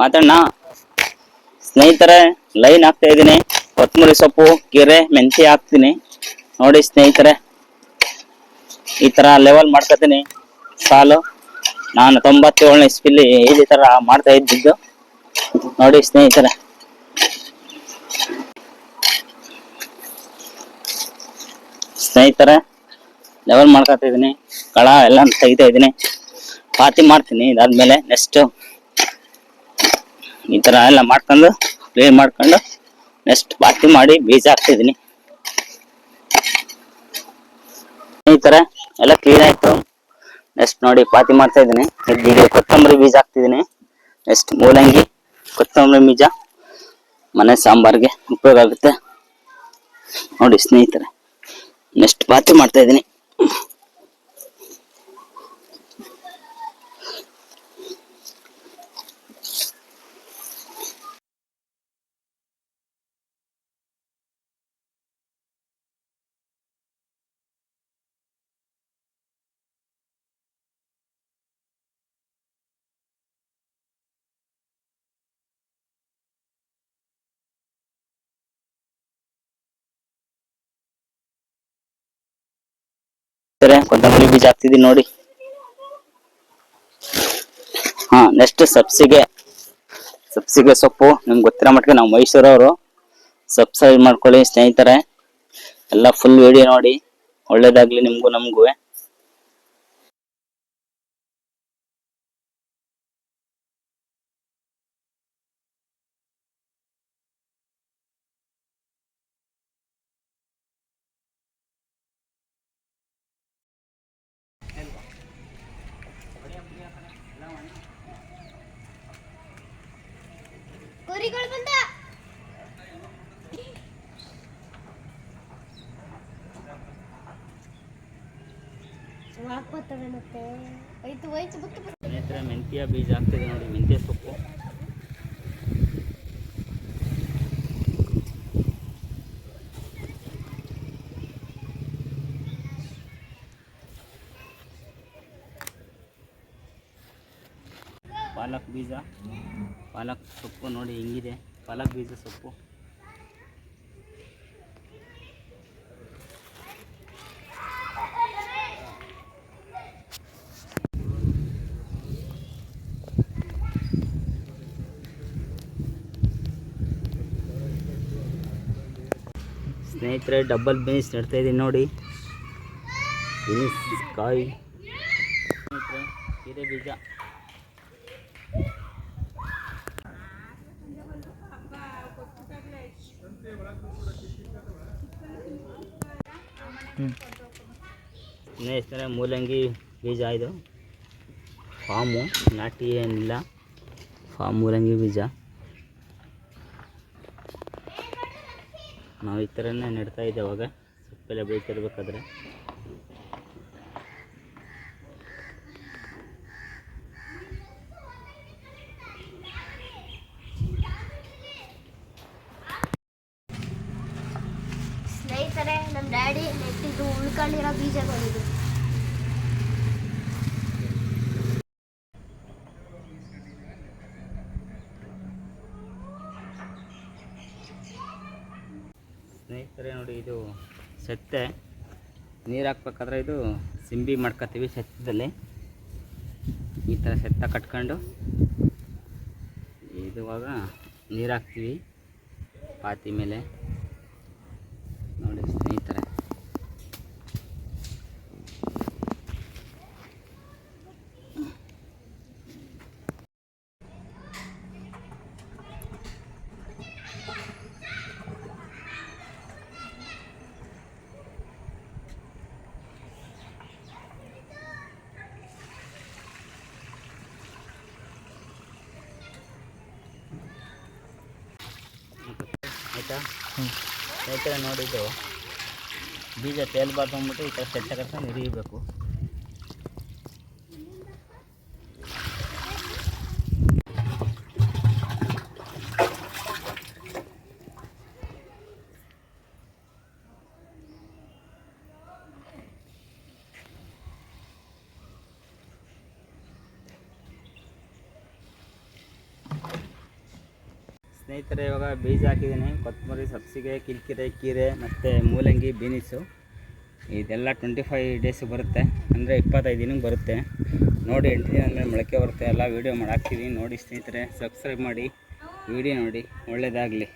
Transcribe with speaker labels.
Speaker 1: ಮಾತಾಡೋಣ ಸ್ನೇಹಿತರೆ ಲೈನ್ ಹಾಕ್ತಾ ಇದ್ದೀನಿ. ಕೊತ್ತಂಬರಿ ಸೊಪ್ಪು, ಕೆರೆ, ಮೆಂತ್ಯ ಹಾಕ್ತೀನಿ. ನೋಡಿ ಸ್ನೇಹಿತರೆ, ಈ ತರ ಲೆವೆಲ್ ಮಾಡ್ಕೊತೀನಿ. ಸಾಲು. ನಾನು ತೊಂಬತ್ತೇಳನೇ ಇಸ್ಪಿಲಿ ಈ ತರ ಮಾಡ್ತಾ ಇದ್ದಿದ್ದು. ನೋಡಿ ಸ್ನೇಹಿತರೆ. ಸ್ನೇಹಿತರೆ ಲೆವೆಲ್ ಮಾಡ್ಕೊತಾ ಇದ್ದೀನಿ. ಕಳ ಎಲ್ಲ ತೆಗಿತಾ ಇದ್ದೀನಿ. ಪಾತಿ ಮಾಡ್ತೀನಿ ಇದಾದ್ಮೇಲೆ ನೆಕ್ಸ್ಟ್ ಈ ತರ ಎಲ್ಲ ಮಾಡ್ಕೊಂಡು ಕ್ಲೀನ್ ಮಾಡ್ಕೊಂಡು ನೆಕ್ಸ್ಟ್ ಬಾತಿ ಮಾಡಿ ಬೀಜ ಹಾಕ್ತಿದ್ದೀನಿ. ಈ ತರ ಎಲ್ಲ ಕ್ಲೀನ್ ಆಯ್ತು. ನೆಕ್ಸ್ಟ್ ನೋಡಿ ಪಾತಿ ಮಾಡ್ತಾ ಇದ್ದೀನಿ. ಈಗ ಕೊತ್ತಂಬರಿ ಬೀಜ ಹಾಕ್ತಿದೀನಿ ನೆಕ್ಸ್ಟ್ ಮೂಲಂಗಿ, ಕೊತ್ತಂಬರಿ ಬೀಜ, ಮನೆ ಸಾಂಬಾರ್ಗೆ ಉಪಯೋಗ ಆಗುತ್ತೆ. ನೋಡಿ ಸ್ನೇಹಿತರೆ ನೆಕ್ಸ್ಟ್ ಪಾತಿ ಮಾಡ್ತಾ ಇದೀನಿ ಕೊತ್ತಂಬರಿ ಬೀಜ ಹಾಕ್ತಿದ್ವಿ ನೋಡಿ. ಹಾ ನೆಕ್ಸ್ಟ್ ಸಬ್ಸಿಗೆ. ಸಬ್ಸಿಗೆ ಸೊಪ್ಪು. ನಿಮ್ಗೆ ಗೊತ್ತಿರೋ ಮಟ್ಟಿಗೆ ನಾವು ಮೈಸೂರವರು. ಸಬ್ಸ್ಕ್ರೈಬ್ ಮಾಡ್ಕೊಳ್ಳಿ ಸ್ನೇಹಿತರೆ. ಎಲ್ಲ ಫುಲ್ ವಿಡಿಯೋ ನೋಡಿ. ಒಳ್ಳೇದಾಗ್ಲಿ ನಿಮ್ಗೂ, ನಮಗೂ.
Speaker 2: ಕುರಿಗಳು ಬಂದ. ಹಾಕ್ಬರ್ತವೆ ಮತ್ತೆ. ಐತು ವಯಸ್ಸು ಬಿಟ್ಟು
Speaker 1: ಮೆಂತ್ಯ ಬೀಜ ಆಗ್ತಿದೆ ನೋಡಿ ಮೆಂತ್ಯ ಸೊಪ್ಪು. ಪಾಲಕ್ ಬೀಜ. ಪಾಲಕ್ ಸೊಪ್ಪು ನೋಡಿ ಹೆಂಗಿದೆ. ಪಾಲಕ್ ಬೀಜ ಸೊಪ್ಪು. ಸ್ನೇಹಿತರೆ ಡಬಲ್ ಬೀನ್ಸ್ ನೆಡ್ತಾ ಇದ್ದೀನಿ ನೋಡಿ. ಬೀನ್ಸ್ ಕಾಯಿ. ಸ್ನೇಹಿತರೆ ಹೀರೆ ಬೀಜ ಸ್ನೇಹಿತರೆ ಮೂಲಂಗಿ ಬೀಜ ಇದು? ಫಾಮು ನಾಟಿ ಏನಿಲ್ಲ. ಫಾಮ್ ಮೂಲಂಗಿ ಬೀಜ. ನಾವು ಈ ಥರನೇ ನೆಡ್ತಾ ಇದ್ದೆ ಅವಾಗ. ಸೊಪ್ಪೆಲ್ಲ ಬೆಳೀತಿರ್ಬೇಕಾದ್ರೆ
Speaker 2: ಸ್ನೇಹಿತರೆ ನಮ್ಮ ಡ್ಯಾಡಿ ನೆಟ್ಟಿದ್ದು ಉಳ್ಕೊಂಡಿರೋ ಬೀಜಗಳಿದು.
Speaker 1: ಸ್ನೇಹಿತರೆ, ನೋಡಿ ಇದು ಸತ್ತೆ. ನೀರು ಹಾಕ್ಬೇಕಾದ್ರೆ ಇದು ಸಿಂಬಿ ಮಾಡ್ಕೊತೀವಿ ಸತ್ತದಲ್ಲಿ. ಈ ಥರ ಸೆತ್ತ ಕಟ್ಕೊಂಡು ಇದುವಾಗ ನೀರು ಹಾಕ್ತೀವಿ. ಪಾತಿ ಮೇಲೆ. ನೋಡಿ. ಸ್ನೇಹಿತರೆ ಈ ಸ್ನೇಹಿತರೆ ನೋಡಿದ್ದು. ಬೀಜ ತೇಲ್ಬಾರ್ದು ಅಂದ್ಬಿಟ್ಟು ಈ ಥರ ಕಟ್ಕೊಂಡು ಹಿಡಿಯಬೇಕು ಸ್ನೇಹಿತರೆ, ಇವಾಗ ಬೀಜ ಹಾಕಿದ್ದೀನಿ. ಕೊತ್ತಂಬರಿ ಸಬ್ಸಿಗೆ ಕಿರಿಕಿರೆ, ಕೀರೆ ಮತ್ತು ಮೂಲಂಗಿ, ಬೀನಿಸು. ಇದೆಲ್ಲ ಟ್ವೆಂಟಿ ಫೈವ್ ಡೇಸ್ ಬರುತ್ತೆ. ಅಂದರೆ ಇಪ್ಪತ್ತೈದು ದಿನಕ್ಕೆ ಬರುತ್ತೆ. ನೋಡಿ, ಎಂಟು ದಿನ ಅಂದರೆ ಮೊಳಕೆ ಬರುತ್ತೆ. ಎಲ್ಲ ವೀಡಿಯೋ ಮಾಡಿ ನೋಡಿ ಸ್ನೇಹಿತರೆ ಸಬ್ಸ್ಕ್ರೈಬ್ ಮಾಡಿ. ವೀಡಿಯೋ ನೋಡಿ. ಒಳ್ಳೆಯದಾಗಲಿ